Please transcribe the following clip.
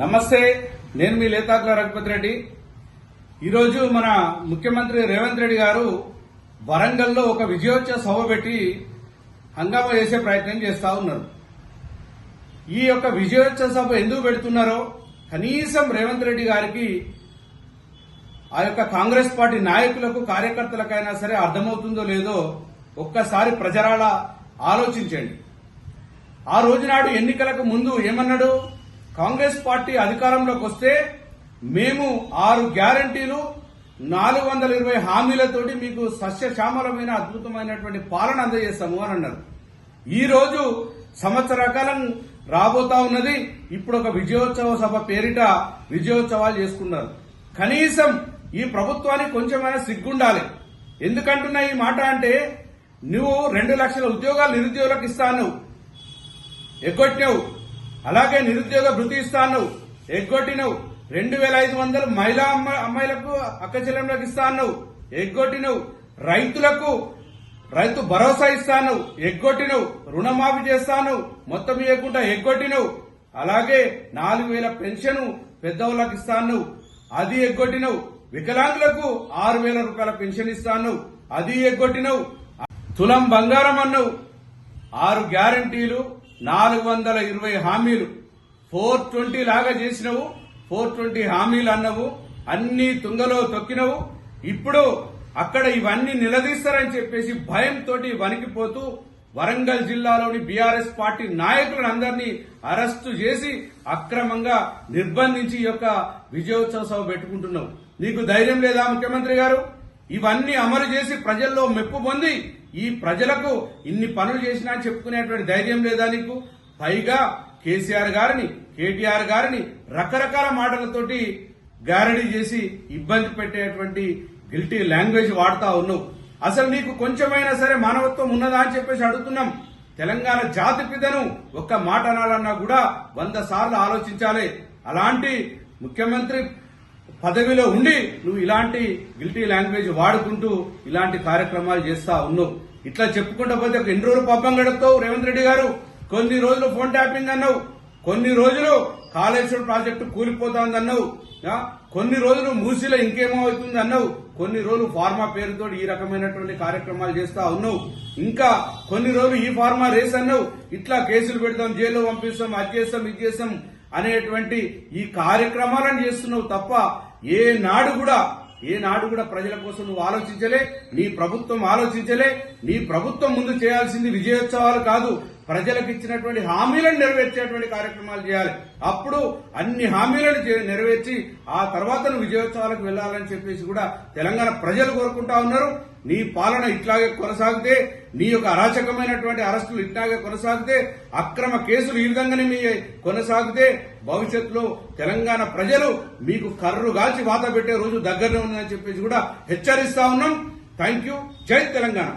నమస్తే నేను మీ లేతాకుల రఘుపతి రెడ్డి. ఈరోజు మన ముఖ్యమంత్రి రేవంత్ రెడ్డి గారు వరంగల్లో ఒక విజయోత్సవ సభ పెట్టి హంగామా చేసే ప్రయత్నం చేస్తా ఉన్నారు. ఈ యొక్క విజయోత్సవ సభ ఎందుకు పెడుతున్నారో కనీసం రేవంత్ రెడ్డి గారికి ఆ యొక్క కాంగ్రెస్ పార్టీ నాయకులకు కార్యకర్తలకైనా సరే అర్థమవుతుందో లేదో ఒక్కసారి ప్రజరాల ఆలోచించండి. ఆ రోజు నాడు ఎన్నికలకు ముందు ఏమన్నాడు? కాంగ్రెస్ పార్టీ అధికారంలోకి వస్తే మేము ఆరు గ్యారంటీలు నాలుగు వందల ఇరవై హామీలతోటి మీకు సస్యశ్యామలమైన అద్భుతమైనటువంటి పాలన అందజేస్తాము అని అన్నారు. ఈ రోజు సంవత్సర కాలం రాబోతా ఉన్నది. ఇప్పుడు ఒక విజయోత్సవ సభ పేరిట విజయోత్సవాలు చేసుకున్నారు. కనీసం ఈ ప్రభుత్వానికి కొంచెమైనా సిగ్గుండాలి. ఎందుకంటున్నా ఈ మాట అంటే నువ్వు రెండు లక్షల ఉద్యోగాలు నిరుద్యోగులకు ఇస్తాను ఎగ్గొట్టినవు. అలాగే నిరుద్యోగ భృతి ఇస్తాను ఎగ్గొట్టినవు. రెండు వేల ఐదు వందలు మహిళా అమ్మాయిలకు అక్క చెల్లెంలకు ఇస్తాను ఎగ్గొట్టినవు. రైతులకు రైతు భరోసా ఇస్తాను ఎగ్గొట్టినవు. రుణమాఫీ చేస్తాను మొత్తం ఇవ్వకుండా ఎగ్గొట్టినవు. అలాగే నాలుగు వేల పెన్షన్ పెద్దవాళ్ళకి ఇస్తాను అది ఎగ్గొట్టినవు. వికలాంగులకు ఆరు వేల రూపాయల పెన్షన్ ఇస్తాను అది ఎగ్గొట్టినవు. తులం బంగారం అన్నావు ఆరు గ్యారంటీలు. నాలుగు వందల ఇరవై హామీలు. ఫోర్ ట్వంటీ లాగా చేసినవు ఫోర్ ట్వంటీ హామీలు అన్నవు అన్ని తుంగలో తొక్కినవు. ఇప్పుడు అక్కడ ఇవన్నీ నిలదీస్తారని చెప్పేసి భయంతో వణికిపోతూ వరంగల్ జిల్లాలోని బీఆర్ఎస్ పార్టీ నాయకులందరినీ అరెస్టు చేసి అక్రమంగా నిర్బంధించి యొక్క విజయోత్సవ సభ పెట్టుకుంటున్నావు నీకు ధైర్యం లేదా ముఖ్యమంత్రి గారు? ఇవన్నీ అమలు చేసి ప్రజల్లో మెప్పు పొంది ఈ ప్రజలకు ఇన్ని పనులు చేసినా అని చెప్పుకునేటువంటి ధైర్యం లేదా నీకు? పైగా కేసీఆర్ గారిని కేటీఆర్ గారిని రకరకాల మాటలతోటి గ్యారడీ చేసి ఇబ్బంది పెట్టేటువంటి గిల్టీ లాంగ్వేజ్ వాడుతా ఉన్నావు. అసలు నీకు కొంచెమైనా సరే మానవత్వం ఉన్నదా అని చెప్పేసి అడుగుతున్నాం. తెలంగాణ జాతి పిదను ఒక్క మాట అనాలన్నా కూడా వంద సార్లు ఆలోచించాలి. అలాంటి ముఖ్యమంత్రి పదవిలో ఉండి నువ్వు ఇలాంటి గిల్టీ లాంగ్వేజ్ వాడుకుంటూ ఇలాంటి కార్యక్రమాలు చేస్తా ఉన్నావు. ఇట్లా చెప్పుకుంటా పోతే ఒక ఎన్ని రోజులు పబ్బం గడుపుతావు రేవంత్ రెడ్డి గారు? కొన్ని రోజులు ఫోన్ ట్యాపింగ్ అన్నావు. కొన్ని రోజులు కాళేశ్వరం ప్రాజెక్టు కూలిపోతోంది అన్నావు కొన్ని రోజులు మూసీలో ఇంకేమో అవుతుంది అన్నావు. కొన్ని రోజులు ఫార్మా పేరుతో ఈ రకమైనటువంటి కార్యక్రమాలు చేస్తా ఉన్నావు. ఇంకా కొన్ని రోజులు ఈ ఫార్మా రేస్ అన్నావు. ఇట్లా కేసులు పెడతాం జైల్లో పంపిస్తాం అది చేస్తాం ఇది చేస్తాం. అనేటువంటి ఈ కార్యక్రమాలను చేస్తున్నావు తప్ప ఏ నాడు కూడా ఏ నాడు కూడా ప్రజల కోసం నువ్వు ఆలోచించలే నీ ప్రభుత్వం ఆలోచించలే నీ ప్రభుత్వం ముందు చేయాల్సింది విజయోత్సవాలు కాదు. ప్రజలకు ఇచ్చినటువంటి హామీలను నెరవేర్చేటువంటి కార్యక్రమాలు చేయాలి. అప్పుడు అన్ని హామీలను చే- నెరవేర్చి ఆ తర్వాత విజయోత్సవాలకు వెళ్ళాలని చెప్పేసి కూడా తెలంగాణ ప్రజలు కోరుకుంటా ఉన్నారు. నీ పాలన ఇట్లాగే కొనసాగితే నీ యొక్క అరాచకమైనటువంటి అరెస్టులు ఇట్లాగే కొనసాగితే అక్రమ కేసులు ఈ విధంగానే మీ కొనసాగితే భవిష్యత్తులో తెలంగాణ ప్రజలు మీకు కర్రు గాల్చి వాత పెట్టే రోజు దగ్గరనే ఉందని చెప్పేసి కూడా హెచ్చరిస్తా ఉన్నాం. థ్యాంక్ యూ జై తెలంగాణ.